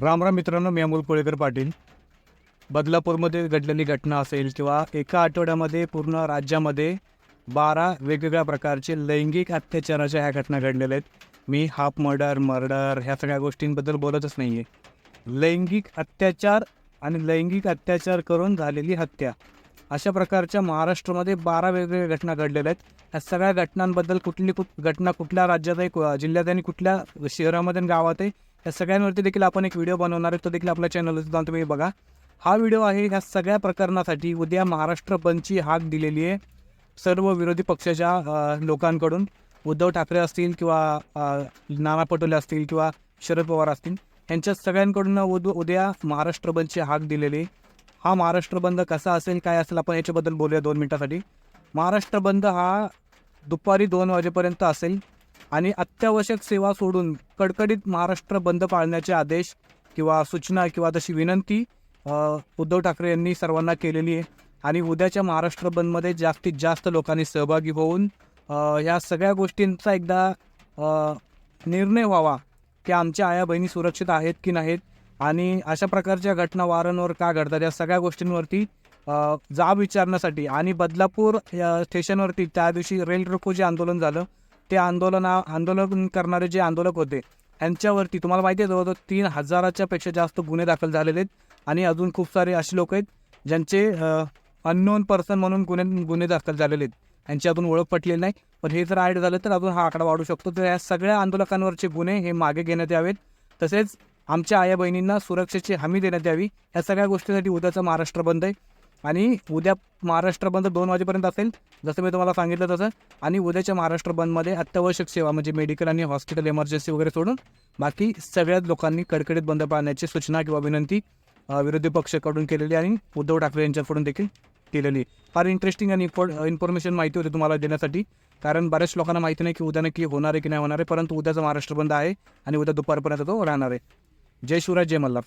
राम राम मित्रांनो मी अमोल कोळेकर पाटील. बदलापूरमध्ये घडलेली घटना असेल किंवा एका आठवड्यामध्ये पूर्ण राज्यामध्ये बारा वेगवेगळ्या प्रकारचे लैंगिक अत्याचाराच्या ह्या घटना घडलेल्या आहेत. मी हाफ मर्डर मर्डर ह्या सगळ्या गोष्टींबद्दल बोलतच नाही आहे लैंगिक अत्याचार आणि लैंगिक अत्याचार करून झालेली हत्या अशा प्रकारच्या महाराष्ट्रामध्ये बारा वेगवेगळ्या घटना घडलेल्या आहेत. ह्या सगळ्या घटनांबद्दल कुठली कुठ घटना कुठल्या राज्यात आहे कु- जिल्ह्यात आहे आणि कुठल्या शहरामध्ये आणि गावात आहे या सगळ्यांवरती देखील आपण एक व्हिडिओ बनवणार आहे. तो देखील आपल्या चॅनल जाऊन तुम्ही बघा. हा व्हिडिओ आहे ह्या सगळ्या प्रकरणासाठी उद्या महाराष्ट्र बंदची हाक दिलेली आहे. सर्व विरोधी पक्षाच्या लोकांकडून. उद्धव ठाकरे असतील किंवा नाना पटोले असतील किंवा शरद पवार असतील यांच्या सगळ्यांकडून उद उद्या महाराष्ट्र बंदची हाक दिलेली आहे. हा महाराष्ट्र बंद कसा असेल काय असेल आपण याच्याबद्दल बोलूया दोन मिनटासाठी. महाराष्ट्र बंद हा दुपारी दोन वाजेपर्यंत असेल. आणि अत्यावश्यक सेवा सोडून कडकडीत महाराष्ट्र बंद पाळण्याचे आदेश किंवा सूचना किंवा तशी विनंती उद्धव ठाकरे यांनी सर्वांना केलेली आहे. आणि उद्याच्या महाराष्ट्र बंदमध्ये जास्तीत जास्त लोकांनी सहभागी होऊन या सगळ्या गोष्टींचा एकदा निर्णय व्हावा की आमच्या आया बहिणी सुरक्षित आहेत की नाहीत आणि अशा प्रकारच्या घटना वारंवार का घडतात या सगळ्या गोष्टींवरती जाब विचारण्यासाठी आणि बदलापूर या स्टेशनवरती त्या दिवशी रेल रोको जे आंदोलन झालं ते आंदोलना आंदोलन करणारे जे आंदोलक होते यांच्यावरती तुम्हाला माहिती आहे जवळजवळ तीन हजाराच्या पेक्षा जास्त गुन्हे दाखल झालेले आहेत. आणि अजून खूप सारे असे लोक आहेत ज्यांचे अननोन पर्सन म्हणून गुन्हे गुन्हे दाखल झालेले आहेत. यांची अजून ओळख पटलेली नाही. पण हे जर ॲड झालं तर अजून हा आकडा वाढू शकतो. तर या सगळ्या आंदोलकांवरचे गुन्हे हे मागे घेण्यात यावेत. तसेच आमच्या आया बहिणींना सुरक्षेची हमी देण्यात यावी. या सगळ्या गोष्टीसाठी उद्याचा महाराष्ट्र बंद आहे. आणि उद्या महाराष्ट्र बंद दोन वाजेपर्यंत असेल जसं मी तुम्हाला सांगितलं तसं. आणि उद्याच्या महाराष्ट्र बंदमध्ये अत्यावश्यक सेवा म्हणजे मेडिकल आणि हॉस्पिटल इमर्जन्सी वगैरे सोडून बाकी सगळ्याच लोकांनी कडकडीत बंद पाळण्याची सूचना किंवा विनंती विरोधी पक्षाकडून केलेली आणि उद्धव ठाकरे यांच्याकडून देखील केलेली. फार इंटरेस्टिंग आणि इन्फॉ इन्फॉर्मेशन माहिती होती तुम्हाला देण्यासाठी. कारण बऱ्याच लोकांना माहिती नाही की उद्या नक्की होणार आहे की नाही होणार आहे परंतु उद्याचा महाराष्ट्र बंद आहे आणि उद्या दुपारपर्यंत तो राहणार आहे. जय शिवराज जय मल्हार.